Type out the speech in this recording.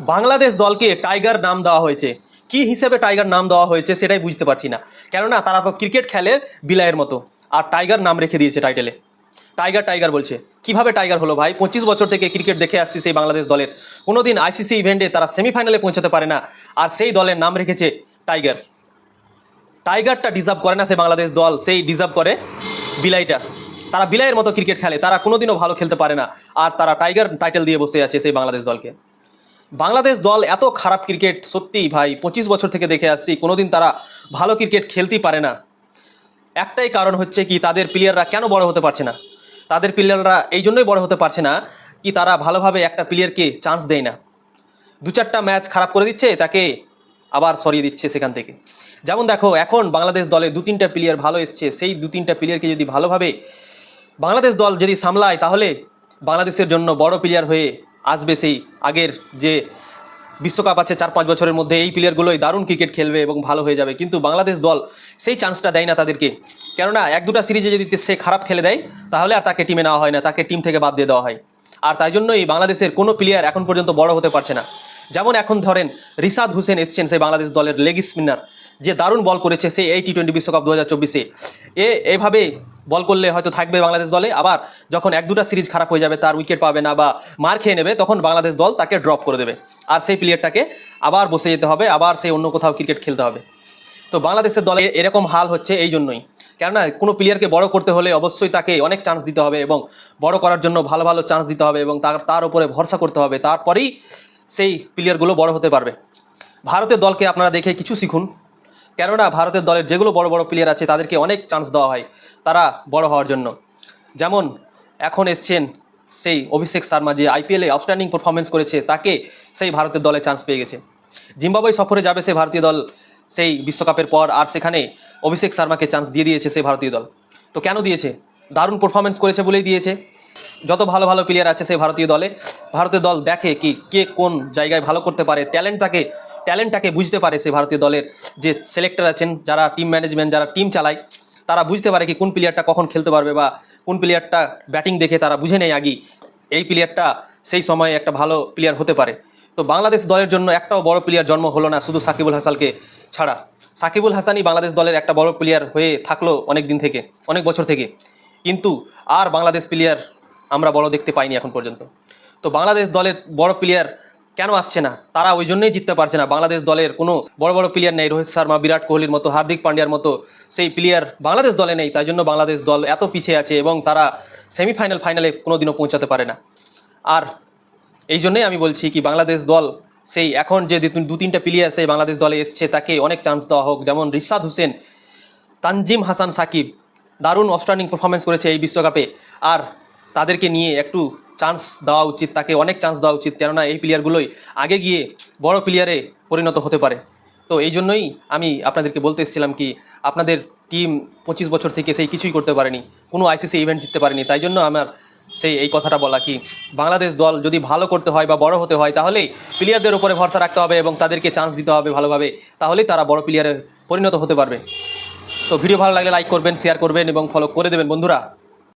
বাংলাদেশ দলকে টাইগার নাম দেওয়া হয়েছে। কি হিসেবে টাইগার নাম দেওয়া হয়েছে সেটাই বুঝতে পারছি না। কেননা তারা তো ক্রিকেট খেলে বিলায়ের মতো। আর টাইগার নাম রেখে দিয়েছে টাইটেলে। টাইগার টাইগার বলছে, কীভাবে টাইগার হলো ভাই? পঁচিশ বছর থেকে ক্রিকেট দেখে আসছি সেই বাংলাদেশ দলের। কোনোদিন আইসিসি ইভেন্টে তারা সেমিফাইনালে পৌঁছাতে পারে না। আর সেই দলের নাম রেখেছে টাইগার। টাইগারটা ডিজার্ভ করে না সেই বাংলাদেশ দল, সেই ডিজার্ভ করে বিলাইটা। তারা বিলাইয়ের মতো ক্রিকেট খেলে, তারা কোনোদিনও ভালো খেলতে পারে না। আর তারা টাইগার টাইটেল দিয়ে বসে আছে সেই বাংলাদেশ দলকে। বাংলাদেশ দল এত খারাপ ক্রিকেট সত্যিই ভাই, পঁচিশ বছর থেকে দেখে আসছি, কোনোদিন তারা ভালো ক্রিকেট খেলতেই পারে না। একটাই কারণ হচ্ছে কি, তাদের প্লেয়াররা কেন বড় হতে পারছে না? তাদের প্লেয়াররা এই জন্যই বড় হতে পারছে না কি তারা ভালোভাবে একটা প্লেয়ারকে চান্স দেয় না। দু চারটা ম্যাচ খারাপ করে দিচ্ছে, তাকে আবার সরিয়ে দিচ্ছে সেখান থেকে। যেমন দেখো, এখন বাংলাদেশ দলে দু তিনটা প্লেয়ার ভালো এসছে, সেই দু তিনটা প্লেয়ারকে যদি ভালোভাবে বাংলাদেশ দল যদি সামলায়, তাহলে বাংলাদেশের জন্য বড় প্লেয়ার হয়ে আসবে সেই আগের যে বিশ্বকাপ আছে চার পাঁচ বছরের মধ্যে, এই প্লেয়ারগুলোই দারুণ ক্রিকেট খেলবে এবং ভালো হয়ে যাবে। কিন্তু বাংলাদেশ দল সেই চান্সটা দেয় না তাদেরকে। কেননা, এক দুটা সিরিজে যদি সে খারাপ খেলে দেয়, তাহলে আর তাকে টিমে নেওয়া হয় না, তাকে টিম থেকে বাদ দিয়ে দেওয়া হয়। আর তাই জন্যই বাংলাদেশের কোনো প্লেয়ার এখন পর্যন্ত বড় হতে পারছে না। যেমন এখন ধরেন রিসাদ হোসেন এসছেন, সেই বাংলাদেশ দলের লেগ স্পিনার যে দারুণ বল করেছে সেই এই টি টোয়েন্টি বিশ্বকাপ দু হাজার চব্বিশে। এ, এভাবে বল করলে হয়তো থাকবে বাংলাদেশ দলে। আবার যখন এক দুটা সিরিজ খারাপ হয়ে যাবে, তার উইকেট পাবে না বা মার খেয়ে নেবে, তখন বাংলাদেশ দল তাকে ড্রপ করে দেবে। আর সেই প্লেয়ারটাকে আবার বসে যেতে হবে, আবার সেই অন্য কোথাও ক্রিকেট খেলতে হবে। তো বাংলাদেশের দলে এরকম হাল হচ্ছে এই জন্যই। কেননা কোনো প্লেয়ারকে বড় করতে হলে অবশ্যই তাকে অনেক চান্স দিতে হবে এবং বড় করার জন্য ভালো ভালো চান্স দিতে হবে এবং তার তার উপরে ভরসা করতে হবে। তারপরেই সেই প্লেয়ারগুলো বড় হতে পারবে। ভারতের দলকে আপনারা দেখে কিছু শিখুন। কেননা ভারতের দলের যেগুলো বড় বড় প্লেয়ার আছে, তাদেরকে অনেক চান্স দেওয়া হয় তারা বড় হওয়ার জন্য। যেমন এখন এসছেন সেই অভিষেক শর্মা যে আইপিএলে আউটস্ট্যান্ডিং পারফরমেন্স করেছে, তাকে সেই ভারতের দলে চান্স পেয়ে গেছে। জিম্বাবুয়ে সফরে যাবে সেই ভারতীয় দল, সেই বিশ্বকাপের পর আর সেখানে অভিষেক শর্মাকে চান্স দিয়ে দিয়েছে সেই ভারতীয় দল। তো কেন দিয়েছে? দারুণ পারফরমেন্স করেছে বলেই দিয়েছে। যত ভালো ভালো প্লেয়ার আছে সেই ভারতীয় দলে ভারতীয় দল দেখে কি, কে কোন জায়গায় ভালো করতে পারে ট্যালেন্ট তাকে ট্যালেন্টটাকে বুঝতে পারে সে ভারতীয় দলের যে সিলেক্টর আছেন, যারা টিম ম্যানেজমেন্ট যারা টিম চালায়, তারা বুঝতে পারে কি কোন প্লেয়ারটা কখন খেলতে পারবে বা কোন প্লেয়ারটা ব্যাটিং দেখে তারা বুঝে নেয় আগেই। এই প্লেয়ারটা সেই সময়ে একটা ভালো প্লেয়ার হতে পারে। তো বাংলাদেশ দলের জন্য একটাও বড় প্লেয়ার জন্ম হলো না শুধু সাকিবুল হাসানকে ছাড়া। সাকিবুল হাসানই বাংলাদেশ দলের একটা বড় প্লেয়ার হয়ে থাকল অনেক দিন থেকে, অনেক বছর থেকে। কিন্তু আর বাংলাদেশ প্লেয়ার আমরা বড় দেখতে পাইনি এখন পর্যন্ত। তো বাংলাদেশ দলের বড় প্লেয়ার কেন আসছে না? তারা ওই জন্যই জিততে পারছে না। বাংলাদেশ দলের কোনো বড় বড় প্লেয়ার নেই। রোহিত শর্মা, বিরাট কোহলির মতো, হার্দিক পান্ডিয়ার মতো সেই প্লেয়ার বাংলাদেশ দলে নেই। তাই জন্য বাংলাদেশ দল এত পিছিয়ে আছে এবং তারা সেমিফাইনাল ফাইনালে কোনোদিনও পৌঁছাতে পারে না। আর এই জন্যই আমি বলছি কি, বাংলাদেশ দল সেই এখন যে দু- তিনটা প্লেয়ার সেই বাংলাদেশ দলে এসছে, তাকে অনেক চান্স দেওয়া হোক। যেমন রিশাদ হোসেন, তানজিম হাসান সাকিব, দারুণ আউটস্ট্যান্ডিং পারফরমেন্স করেছে এই বিশ্বকাপে। আর তাদেরকে নিয়ে একটু চান্স দেওয়া উচিত, তাকে অনেক চান্স দেওয়া উচিত, কেননা এই প্লেয়ারগুলোই আগে গিয়ে বড় প্লেয়ারে পরিণত হতে পারে। তো এই জন্যই আমি আপনাদেরকে বলতে এসেছিলাম কি, আপনাদের টিম পঁচিশ বছর থেকে সেই কিছুই করতে পারেনি, কোনো আইসিসি ইভেন্ট জিততে পারেনি। তাই জন্য আমার সেই, এই কথাটা বলা কি, বাংলাদেশ দল যদি ভালো করতে হয় বা বড় হতে হয়, তাহলেই প্লেয়ারদের উপরে ভরসা রাখতে হবে এবং তাদেরকে চান্স দিতে হবে ভালোভাবে, তাহলেই তারা বড় প্লেয়ারে পরিণত হতে পারবে। তো ভিডিও ভালো লাগলে লাইক করবেন শেয়ার করবেন এবং ফলো করে দেবেন। বন্ধুরা